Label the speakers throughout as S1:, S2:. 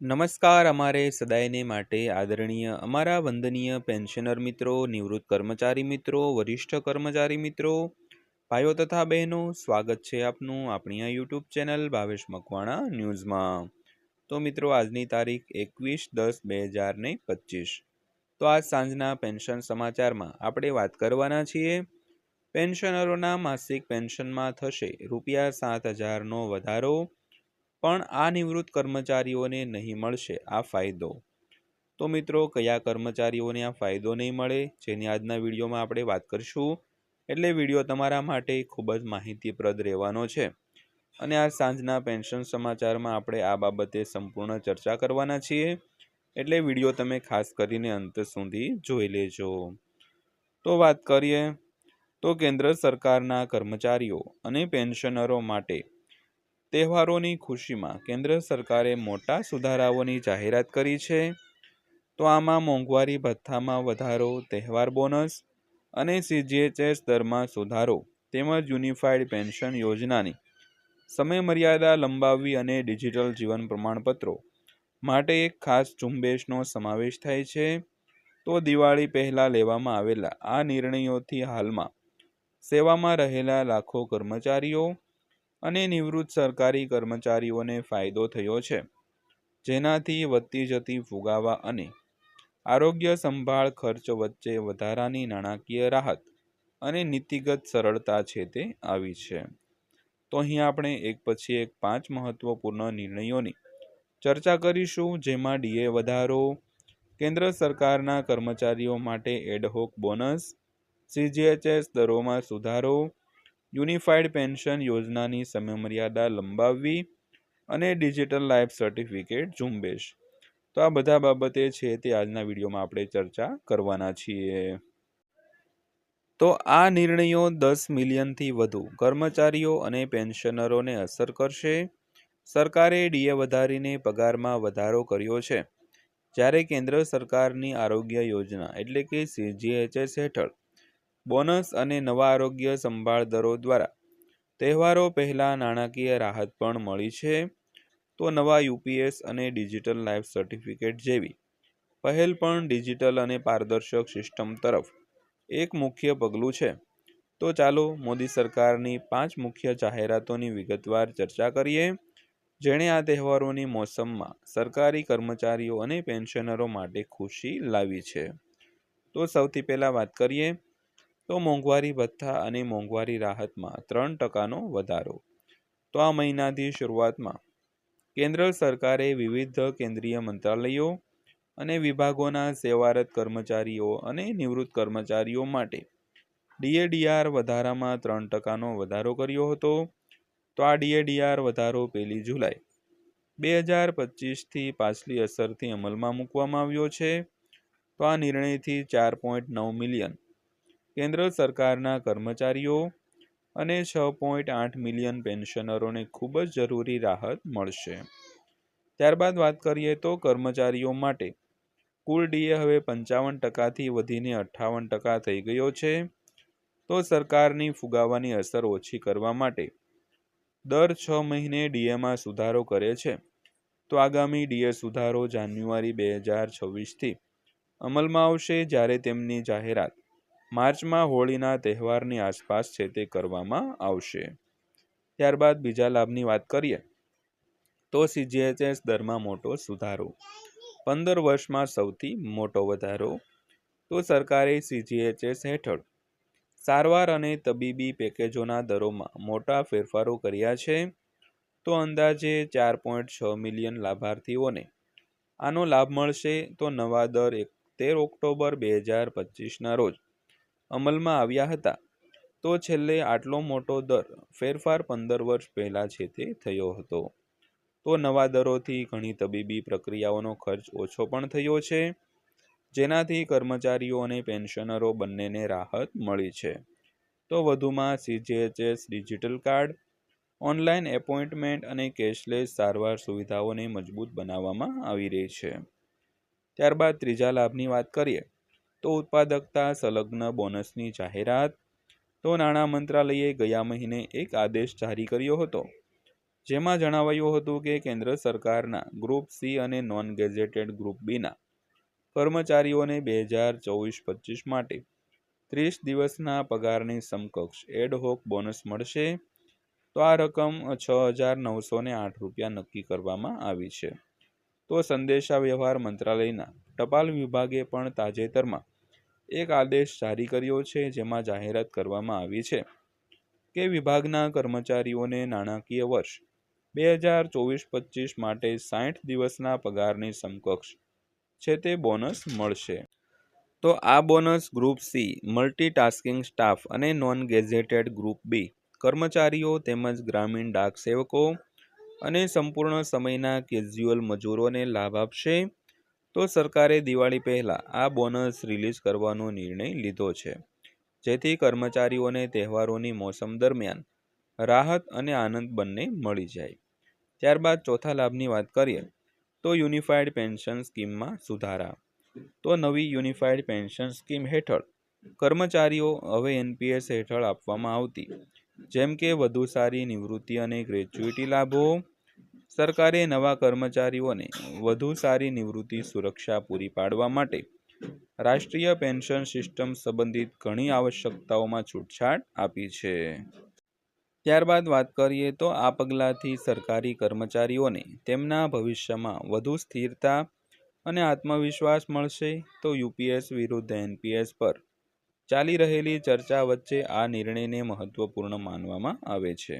S1: નમસ્કાર, અમારે સદાયને માટે આદરણીય અમારા વંદનીય પેન્શનર મિત્રો, નિવૃત્ત કર્મચારી મિત્રો, વરિષ્ઠ કર્મચારી મિત્રો, ભાઈઓ તથા બહેનો, સ્વાગત છે આપનું આપણી આ યુટ્યુબ ચેનલ ભાવેશ મકવાણા ન્યૂઝમાં. તો મિત્રો, આજની તારીખ એકવીસ દસ બે હજાર ને પચીસ. તો આજ સાંજના પેન્શન સમાચારમાં આપણે વાત કરવાના છીએ. પેન્શનરોના માસિક પેન્શનમાં થશે રૂપિયા સાત હજારનો વધારો. પણ આ નિવૃત્ત કર્મચારીઓને નહીં મળશે આ ફાયદો. તો મિત્રો, કયા કર્મચારીઓને આ ફાયદો નહીં મળે, જેની આજના વિડીયોમાં આપણે વાત કરીશું. એટલે વીડિયો તમારા માટે ખૂબ જ માહિતીપ્રદ રહેવાનો છે. અને આ સાંજના પેન્શન સમાચારમાં આપણે આ બાબતે સંપૂર્ણ ચર્ચા કરવાના છીએ. એટલે વીડિયો તમે ખાસ કરીને અંત સુધી જોઈ લેજો. તો વાત કરીએ, તો કેન્દ્ર સરકારના કર્મચારીઓ અને પેન્શનરો માટે તહેવારોની ખુશીમાં કેન્દ્ર સરકારે મોટા સુધારાઓની જાહેરાત કરી છે. તો આમાં મોંઘવારી ભથ્થામાં વધારો, તહેવાર બોનસ અને સીજીએચએસ દરમાં સુધારો તેમજ યુનિફાઈડ પેન્શન યોજનાની સમયમર્યાદા લંબાવવી અને ડિજિટલ જીવન પ્રમાણપત્રો માટે એક ખાસ ઝુંબેશનો સમાવેશ થાય છે. તો દિવાળી પહેલાં લેવામાં આવેલા આ નિર્ણયોથી હાલમાં સેવામાં રહેલા લાખો કર્મચારીઓ અને નિવૃત્ત સરકારી કર્મચારીઓને ફાયદો થયો છે. જેનાથી વધતી જતી ફુગાવા અને આરોગ્ય સંભાળ ખર્ચ વચ્ચે વધારાની નાણાકીય રાહત અને નીતિગત સરળતા છે તે આવી છે. તો અહીં આપણે એક પછી એક પાંચ મહત્વપૂર્ણ નિર્ણયોની ચર્ચા કરીશું, જેમાં ડીએ વધારો, કેન્દ્ર સરકારના કર્મચારીઓ માટે એડહોક બોનસ સીજીએચએસ દરોમાં સુધારો યુનિફાઈડ પેન્શન યોજનાની સમયમર્યાદા લંબાવવી અને ડિજિટલ લાઈફ સર્ટિફિકેટ ઝુંબેશ. તો આ બધા બાબતે છે તે આજના વિડીયોમાં આપણે ચર્ચા કરવાના છીએ. તો આ નિર્ણયો દસ મિલિયનથી વધુ કર્મચારીઓ અને પેન્શનરોને અસર કરશે. સરકારે ડીએ વધારીને પગારમાં વધારો કર્યો છે. જ્યારે કેન્દ્ર સરકારની આરોગ્ય યોજના એટલે કે સીજીએચએસ હેઠળ બોનસ અને નવા આરોગ્ય સંભાળ દરો દ્વારા તહેવારો પહેલાં નાણાકીય રાહત પણ મળી છે. તો નવા યુપીએસ અને ડિજિટલ લાઈફ સર્ટિફિકેટ જેવી પહેલ પણ ડિજિટલ અને પારદર્શક સિસ્ટમ તરફ એક મુખ્ય પગલું છે. તો ચાલો મોદી સરકારની પાંચ મુખ્ય જાહેરાતોની વિગતવાર ચર્ચા કરીએ. જેણે આ તહેવારોની મોસમમાં સરકારી કર્મચારીઓ અને પેન્શનરો માટે ખુશી લાવી છે. તો સૌથી પહેલાં વાત કરીએ તો મોંઘવારી ભથ્થા અને મોંઘવારી રાહતમાં ત્રણ ટકાનો વધારો. તો આ મહિનાથી શરૂઆતમાં કેન્દ્ર સરકારે વિવિધ કેન્દ્રીય મંત્રાલયો અને વિભાગોના સેવારત કર્મચારીઓ અને નિવૃત્ત કર્મચારીઓ માટે ડીએડીઆર વધારામાં ત્રણ ટકાનો વધારો કર્યો હતો. તો આ ડીએડીઆર વધારો પહેલી જુલાઈ બે હજાર પચીસથી પાછલી અસરથી અમલમાં મૂકવામાં આવ્યો છે. તો આ નિર્ણયથી ચાર પોઈન્ટ નવ મિલિયન કેન્દ્ર સરકારના કર્મચારીઓ અને છ પોઈન્ટ આઠ મિલિયન પેન્શનરોને ખૂબ જ જરૂરી રાહત મળશે. ત્યારબાદ વાત કરીએ તો કર્મચારીઓ માટે. કુલ ડીએ હવે પંચાવન ટકાથી વધીને અઠ્ઠાવન ટકા થઈ ગયો છે. તો સરકારની ફુગાવાની અસર ઓછી કરવા માટે દર છ મહિને ડીએમાં સુધારો કરે છે. તો આગામી ડીએ સુધારો જાન્યુઆરી બે હજાર છવ્વીસથી અમલમાં આવશે જ્યારે તેમની જાહેરાત માર્ચમાં હોળીના તહેવારની આસપાસ છે તે કરવામાં આવશે. ત્યારબાદ બીજા લાભની વાત કરીએ, તો સીજીએચએસ દરમાં મોટો સુધારો. પંદર વર્ષમાં સૌથી મોટો વધારો, તો સરકારે સીજીએચએસ હેઠળ સારવાર અને તબીબી પેકેજોના દરોમાં મોટા ફેરફારો કર્યા છે, તો અંદાજે ચાર પોઈન્ટ છ મિલિયન લાભાર્થીઓને આનો લાભ મળશે, તો નવા દર તેર ઓક્ટોબર બે હજાર પચીસના રોજ અમલમાં આવ્યા હતા. તો છેલ્લે આટલો મોટો દર ફેરફાર પંદર વર્ષ પહેલાં છે તે થયો હતો. તો નવા દરોથી ઘણી તબીબી પ્રક્રિયાઓનો ખર્ચ ઓછો પણ થયો છે, જેનાથી કર્મચારીઓ અને પેન્શનરો બંનેને રાહત મળી છે. તો વધુમાં CGHS digital card, online appointment અને કેશલેસ સારવાર સુવિધાઓને મજબૂત બનાવવામાં આવી રહી છે. ત્યારબાદ ત્રીજા લાભની વાત કરીએ તો ઉત્પાદકતા સંલગ્ન બોનસની જાહેરાત. તો નાણાં મંત્રાલયે ગયા મહિને એક આદેશ જારી કર્યો હતો, જેમાં જણાવાયું હતું કે કેન્દ્ર સરકારના ગ્રુપ સી અને નોન ગેઝેટેડ ગ્રુપ બીના કર્મચારીઓને બે હજાર ચોવીસ પચીસ માટે ત્રીસ દિવસના પગારની સમકક્ષ એડહોક બોનસ મળશે. તો આ રકમ છ હજાર નવસો આઠ રૂપિયા નક્કી કરવામાં આવી છે. તો સંદેશા વ્યવહાર મંત્રાલયના ટપાલ વિભાગે પણ તાજેતરમાં એક આદેશ જારી કર્યો છે, જેમાં જાહેરાત કરવામાં આવી છે કે વિભાગના કર્મચારીઓને નાણાકીય વર્ષ બે હજાર ચોવીસ પચીસ માટે સાઠ દિવસના પગારની સમકક્ષ છે તે બોનસ મળશે. તો આ bonus group C, multitasking staff અને નોન ગેઝેટેડ ગ્રુપ બી, કર્મચારીઓ તેમજ ગ્રામીણ ડાક સેવકો અને સંપૂર્ણ સમયના કેઝ્યુઅલ મજૂરોને લાભ આપશે. તો સરકારે દિવાળી પહેલાં આ બોનસ રિલીઝ કરવાનો નિર્ણય લીધો છે. જેથી કર્મચારીઓને તહેવારોની મોસમ દરમિયાન રાહત અને આનંદ બંને મળી જાય. ત્યારબાદ ચોથા લાભની વાત કરીએ, તો યુનિફાઈડ પેન્શન સ્કીમમાં સુધારા. તો નવી યુનિફાઈડ પેન્શન સ્કીમ હેઠળ કર્મચારીઓ હવે એનપીએસ હેઠળ આપવામાં આવતી, જેમ કે વધુ સારી નિવૃત્તિ અને ગ્રેચ્યુટી લાભો સરકારે નવા કર્મચારીઓને વધુ સારી નિવૃત્તિ સુરક્ષા પૂરી પાડવા માટે રાષ્ટ્રીય પેન્શન સિસ્ટમ સંબંધિત ઘણી આવશ્યકતાઓમાં છૂટછાટ આપી છે. ત્યારબાદ વાત કરીએ તો આ પગલાંથી સરકારી કર્મચારીઓને તેમના ભવિષ્યમાં વધુ સ્થિરતા અને આત્મવિશ્વાસ મળશે તો યુપીએસ વિરુદ્ધ એનપીએસ પર ચાલી રહેલી ચર્ચા વચ્ચે આ નિર્ણયને મહત્વપૂર્ણ માનવામાં આવે છે.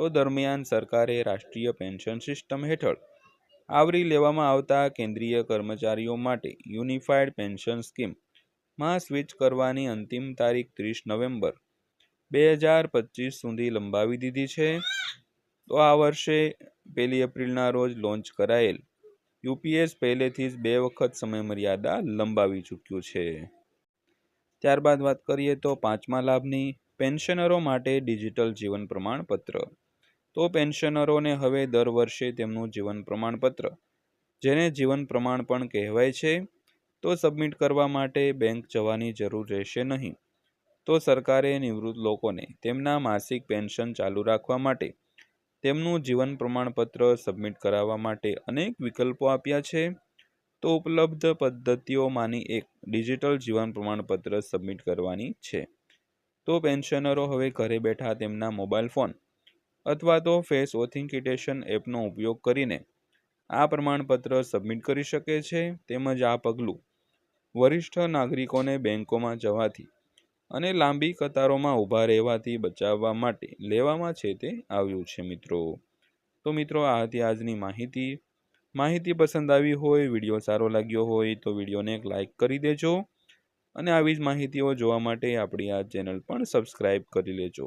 S1: તો દરમિયાન સરકારે રાષ્ટ્રીય પેન્શન સિસ્ટમ હેઠળ આવરી લેવામાં આવતા કેન્દ્રીય કર્મચારીઓ માટે યુનિફાઈડ પેન્શન સ્કીમમાં સ્વિચ કરવાની અંતિમ તારીખ ત્રીસ નવેમ્બર બે હજાર પચીસ સુધી લંબાવી દીધી છે. તો આ વર્ષે પહેલી એપ્રિલના રોજ લોન્ચ કરાયેલ યુપીએસ પહેલેથી જ બે વખત સમયમર્યાદા લંબાવી ચૂક્યું છે. ત્યારબાદ વાત કરીએ તો પાંચમા લાભની, પેન્શનરો માટે ડિજિટલ જીવન પ્રમાણપત્ર. તો પેન્શનરોને હવે દર વર્ષે તેમનું જીવન પ્રમાણપત્ર, જેને જીવન પ્રમાણ પણ કહેવાય છે, તો સબમિટ કરવા માટે બેંક જવાની જરૂર રહેશે નહીં. તો સરકારે નિવૃત્ત લોકોને તેમના માસિક પેન્શન ચાલુ રાખવા માટે, તેમનું જીવન પ્રમાણપત્ર સબમિટ કરાવવા માટે અનેક વિકલ્પો આપ્યા છે. તો ઉપલબ્ધ પદ્ધતિઓમાંની એક ડિજિટલ જીવન પ્રમાણપત્ર સબમિટ કરવાની છે. તો પેન્શનરો હવે ઘરે બેઠા તેમના મોબાઈલ ફોન અથવા તો ફેસ ઓથેન્ટિકેશન એપનો ઉપયોગ કરીને આ પ્રમાણપત્ર સબમિટ કરી શકે છે તેમજ આ પગલું વરિષ્ઠ નાગરિકોને બેંકોમાં જવાથી અને લાંબી કતારોમાં ઊભા રહેવાથી બચાવવા માટે લેવામાં છે તે આવ્યું છે મિત્રો. તો મિત્રો, આ હતી આજની માહિતી. માહિતી પસંદ આવી હોય, વીડિયો સારો લાગ્યો હોય તો વિડીયોને એક લાઇક કરી દેજો અને આવી જ માહિતીઓ જોવા માટે આપણી આ ચેનલ પણ સબસ્ક્રાઈબ કરી લેજો.